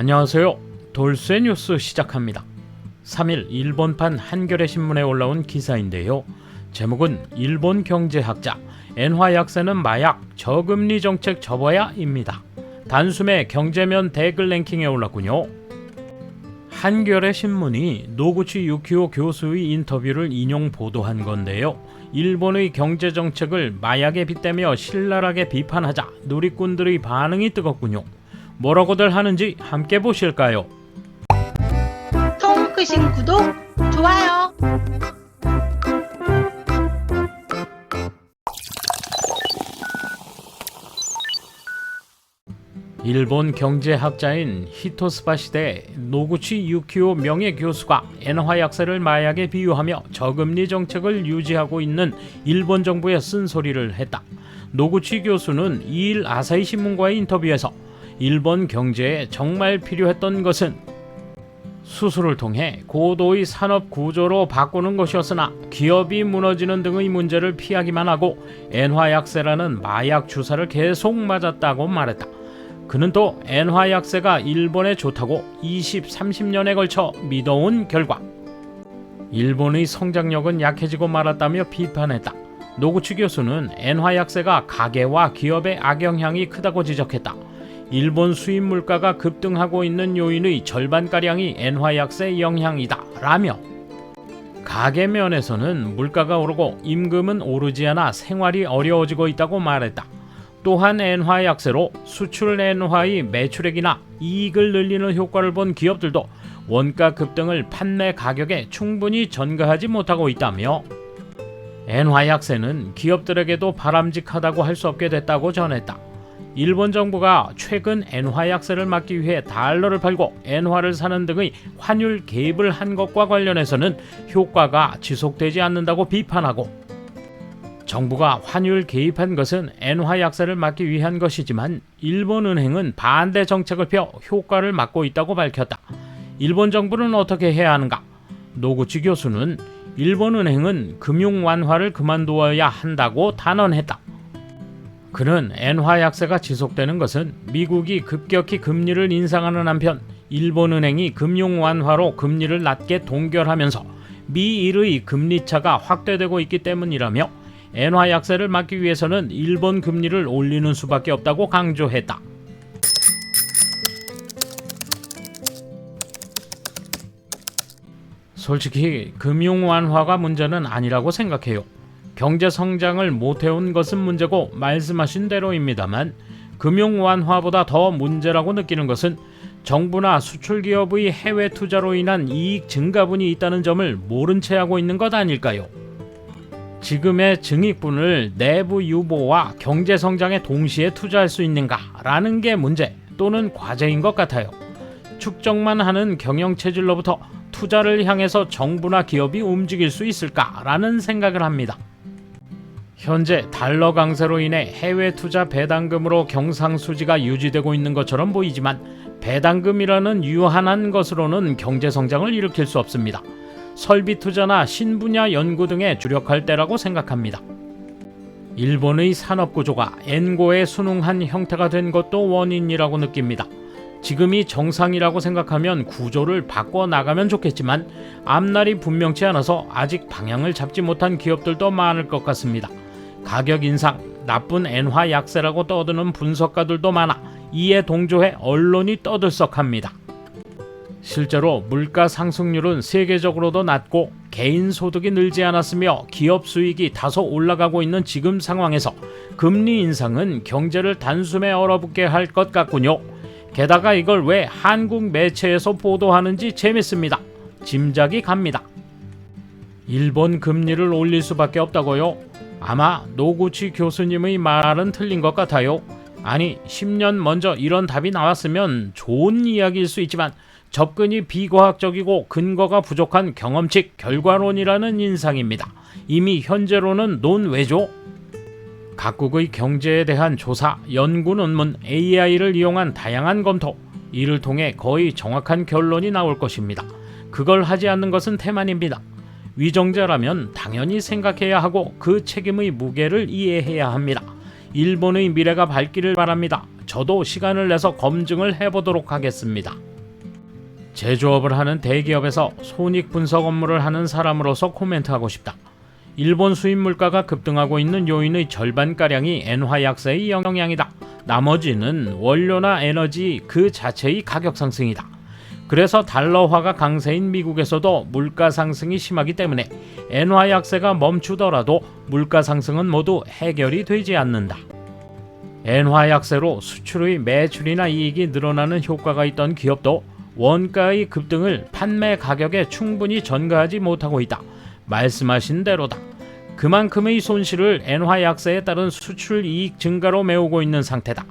안녕하세요. 돌쇠 뉴스 시작합니다. 3일 일본판 한겨레 신문에 올라온 기사인데요. 제목은 일본 경제학자 엔화 약세는 마약 저금리 정책 접어야입니다. 단숨에 경제면 댓글 랭킹에 올랐군요. 한겨레 신문이 노구치 유키오 교수의 인터뷰를 인용 보도한 건데요. 일본의 경제 정책을 마약에 빗대며 신랄하게 비판하자 누리꾼들의 반응이 뜨겁군요. 뭐라고들 하는지 함께 보실까요? 통 크신 구독, 좋아요. 일본 경제학자인 히토스바 시대 노구치 유키오 명예 교수가 엔화 약세를 마약에 비유하며 저금리 정책을 유지하고 있는 일본 정부에 쓴소리를 했다. 노구치 교수는 2일 아사히 신문과의 인터뷰에서 일본 경제에 정말 필요했던 것은 수술을 통해 고도의 산업 구조로 바꾸는 것이었으나 기업이 무너지는 등의 문제를 피하기만 하고 엔화 약세라는 마약 주사를 계속 맞았다고 말했다. 그는 또 엔화 약세가 일본에 좋다고 20, 30년에 걸쳐 믿어온 결과 일본의 성장력은 약해지고 말았다며 비판했다. 노구치 교수는 엔화 약세가 가계와 기업의 악영향이 크다고 지적했다. 일본 수입 물가가 급등하고 있는 요인의 절반가량이 엔화 약세 영향이다. 라며 가계 면에서는 물가가 오르고 임금은 오르지 않아 생활이 어려워지고 있다고 말했다. 또한 엔화 약세로 수출 엔화의 매출액이나 이익을 늘리는 효과를 본 기업들도 원가 급등을 판매 가격에 충분히 전가하지 못하고 있다며 엔화 약세는 기업들에게도 바람직하다고 할 수 없게 됐다고 전했다. 일본 정부가 최근 엔화 약세를 막기 위해 달러를 팔고 엔화를 사는 등의 환율 개입을 한 것과 관련해서는 효과가 지속되지 않는다고 비판하고 정부가 환율 개입한 것은 엔화 약세를 막기 위한 것이지만 일본 은행은 반대 정책을 펴 효과를 막고 있다고 밝혔다. 일본 정부는 어떻게 해야 하는가? 노구치 교수는 일본 은행은 금융 완화를 그만두어야 한다고 단언했다. 그는 엔화 약세가 지속되는 것은 미국이 급격히 금리를 인상하는 한편 일본 은행이 금융 완화로 금리를 낮게 동결하면서 미일의 금리 차가 확대되고 있기 때문이라며 엔화 약세를 막기 위해서는 일본 금리를 올리는 수밖에 없다고 강조했다. 솔직히 금융 완화가 문제는 아니라고 생각해요. 경제 성장을 못해온 것은 문제고 말씀하신 대로입니다만 금융 완화보다 더 문제라고 느끼는 것은 정부나 수출 기업의 해외 투자로 인한 이익 증가분이 있다는 점을 모른 채 하고 있는 것 아닐까요? 지금의 증익분을 내부 유보와 경제 성장에 동시에 투자할 수 있는가라는 게 문제 또는 과제인 것 같아요. 축적만 하는 경영 체질로부터 투자를 향해서 정부나 기업이 움직일 수 있을까라는 생각을 합니다. 현재 달러 강세로 인해 해외 투자 배당금으로 경상수지가 유지되고 있는 것처럼 보이지만 배당금이라는 유한한 것으로는 경제 성장을 일으킬 수 없습니다. 설비 투자나 신분야 연구 등에 주력할 때라고 생각합니다. 일본의 산업 구조가 엔고에 순응한 형태가 된 것도 원인이라고 느낍니다. 지금이 정상이라고 생각하면 구조를 바꿔 나가면 좋겠지만 앞날이 분명치 않아서 아직 방향을 잡지 못한 기업들도 많을 것 같습니다. 가격 인상, 나쁜 엔화 약세라고 떠드는 분석가들도 많아 이에 동조해 언론이 떠들썩합니다. 실제로 물가 상승률은 세계적으로도 낮고 개인 소득이 늘지 않았으며 기업 수익이 다소 올라가고 있는 지금 상황에서 금리 인상은 경제를 단숨에 얼어붙게 할 것 같군요. 게다가 이걸 왜 한국 매체에서 보도하는지 재밌습니다. 짐작이 갑니다. 일본 금리를 올릴 수밖에 없다고요? 아마 노구치 교수님의 말은 틀린 것 같아요. 아니, 10년 먼저 이런 답이 나왔으면 좋은 이야기일 수 있지만 접근이 비과학적이고 근거가 부족한 경험칙 결과론이라는 인상입니다. 이미 현재로는 논외죠. 각국의 경제에 대한 조사, 연구 논문, AI를 이용한 다양한 검토, 이를 통해 거의 정확한 결론이 나올 것입니다. 그걸 하지 않는 것은 태만입니다. 위정자라면 당연히 생각해야 하고 그 책임의 무게를 이해해야 합니다. 일본의 미래가 밝기를 바랍니다. 저도 시간을 내서 검증을 해보도록 하겠습니다. 제조업을 하는 대기업에서 손익 분석 업무를 하는 사람으로서 코멘트하고 싶다. 일본 수입 물가가 급등하고 있는 요인의 절반가량이 엔화 약세의 영향이다. 나머지는 원료나 에너지 그 자체의 가격 상승이다. 그래서 달러화가 강세인 미국에서도 물가 상승이 심하기 때문에 엔화 약세가 멈추더라도 물가 상승은 모두 해결이 되지 않는다. 엔화 약세로 수출의 매출이나 이익이 늘어나는 효과가 있던 기업도 원가의 급등을 판매 가격에 충분히 전가하지 못하고 있다. 말씀하신 대로다. 그만큼의 손실을 엔화 약세에 따른 수출 이익 증가로 메우고 있는 상태다.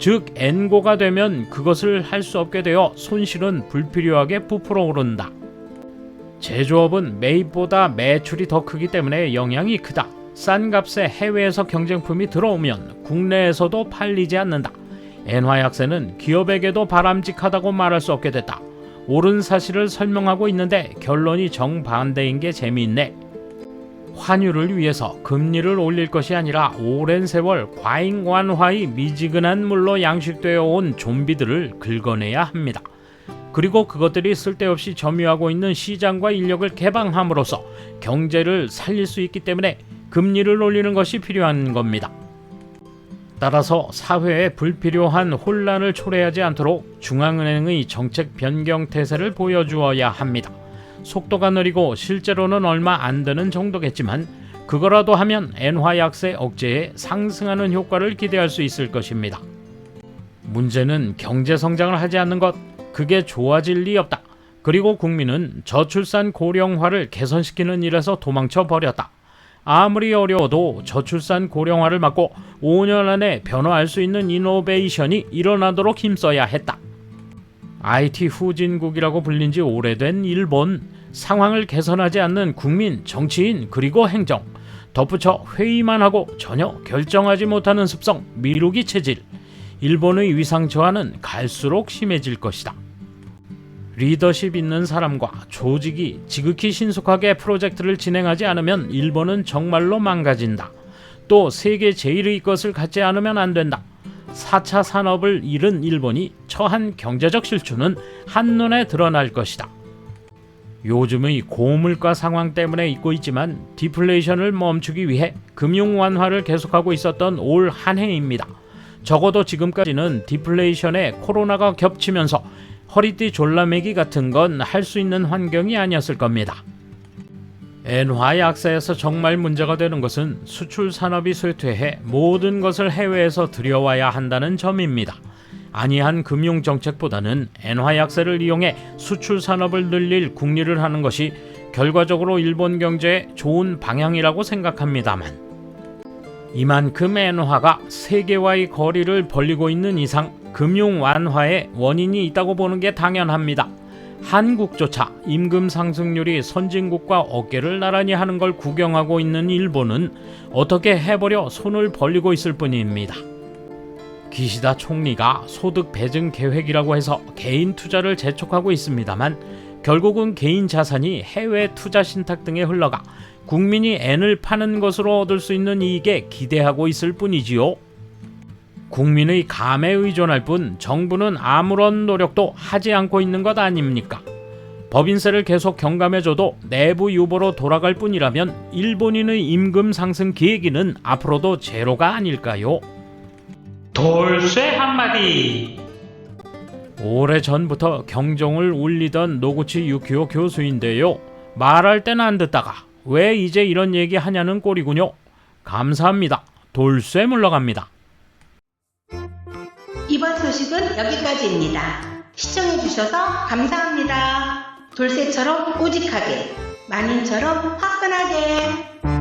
즉 엔고가 되면 그것을 할 수 없게 되어 손실은 불필요하게 부풀어 오른다. 제조업은 매입보다 매출이 더 크기 때문에 영향이 크다. 싼 값에 해외에서 경쟁품이 들어오면 국내에서도 팔리지 않는다. 엔화 약세는 기업에게도 바람직하다고 말할 수 없게 됐다. 옳은 사실을 설명하고 있는데 결론이 정반대인 게 재미있네. 환율을 위해서 금리를 올릴 것이 아니라 오랜 세월 과잉 완화의 미지근한 물로 양식되어 온 좀비들을 긁어내야 합니다. 그리고 그것들이 쓸데없이 점유하고 있는 시장과 인력을 개방함으로써 경제를 살릴 수 있기 때문에 금리를 올리는 것이 필요한 겁니다. 따라서 사회에 불필요한 혼란을 초래하지 않도록 중앙은행의 정책 변경 태세를 보여주어야 합니다. 속도가 느리고 실제로는 얼마 안 되는 정도겠지만 그거라도 하면 엔화 약세 억제에 상승하는 효과를 기대할 수 있을 것입니다. 문제는 경제 성장을 하지 않는 것, 그게 좋아질 리 없다. 그리고 국민은 저출산 고령화를 개선시키는 일에서 도망쳐 버렸다. 아무리 어려워도 저출산 고령화를 막고 5년 안에 변화할 수 있는 이노베이션이 일어나도록 힘써야 했다. IT 후진국이라고 불린 지 오래된 일본 상황을 개선하지 않는 국민, 정치인 그리고 행정 덧붙여 회의만 하고 전혀 결정하지 못하는 습성, 미루기 체질 일본의 위상 저하는 갈수록 심해질 것이다. 리더십 있는 사람과 조직이 지극히 신속하게 프로젝트를 진행하지 않으면 일본은 정말로 망가진다. 또 세계 제일의 것을 갖지 않으면 안 된다. 4차 산업을 잃은 일본이 처한 경제적 실추는 한눈에 드러날 것이다. 요즘의 고물가 상황 때문에 있고 있지만 디플레이션을 멈추기 위해 금융 완화를 계속하고 있었던 올 한 해입니다. 적어도 지금까지는 디플레이션에 코로나가 겹치면서 허리띠 졸라매기 같은 건 할 수 있는 환경이 아니었을 겁니다. 엔화 약세에서 정말 문제가 되는 것은 수출 산업이 쇠퇴해 모든 것을 해외에서 들여와야 한다는 점입니다. 아니한 금융 정책보다는 엔화 약세를 이용해 수출 산업을 늘릴 국리를 하는 것이 결과적으로 일본 경제에 좋은 방향이라고 생각합니다만 이만큼 엔화가 세계와의 거리를 벌리고 있는 이상 금융 완화에 원인이 있다고 보는 게 당연합니다. 한국조차 임금 상승률이 선진국과 어깨를 나란히 하는 걸 구경하고 있는 일본은 어떻게 해보려 손을 벌리고 있을 뿐입니다. 기시다 총리가 소득 배증 계획이라고 해서 개인 투자를 재촉하고 있습니다만 결국은 개인 자산이 해외 투자 신탁 등에 흘러가 국민이 N을 파는 것으로 얻을 수 있는 이익에 기대하고 있을 뿐이지요. 국민의 감에 의존할 뿐 정부는 아무런 노력도 하지 않고 있는 것 아닙니까? 법인세를 계속 경감해줘도 내부 유보로 돌아갈 뿐이라면 일본인의 임금 상승 계획은 앞으로도 제로가 아닐까요? 돌쇠 한마디 오래 전부터 경종을 울리던 노구치 유키오 교수인데요. 말할 때는 안 듣다가 왜 이제 이런 얘기 하냐는 꼴이군요. 감사합니다. 돌쇠 물러갑니다. 소식은 여기까지입니다. 시청해주셔서 감사합니다. 돌쇠처럼 우직하게, 만인처럼 화끈하게.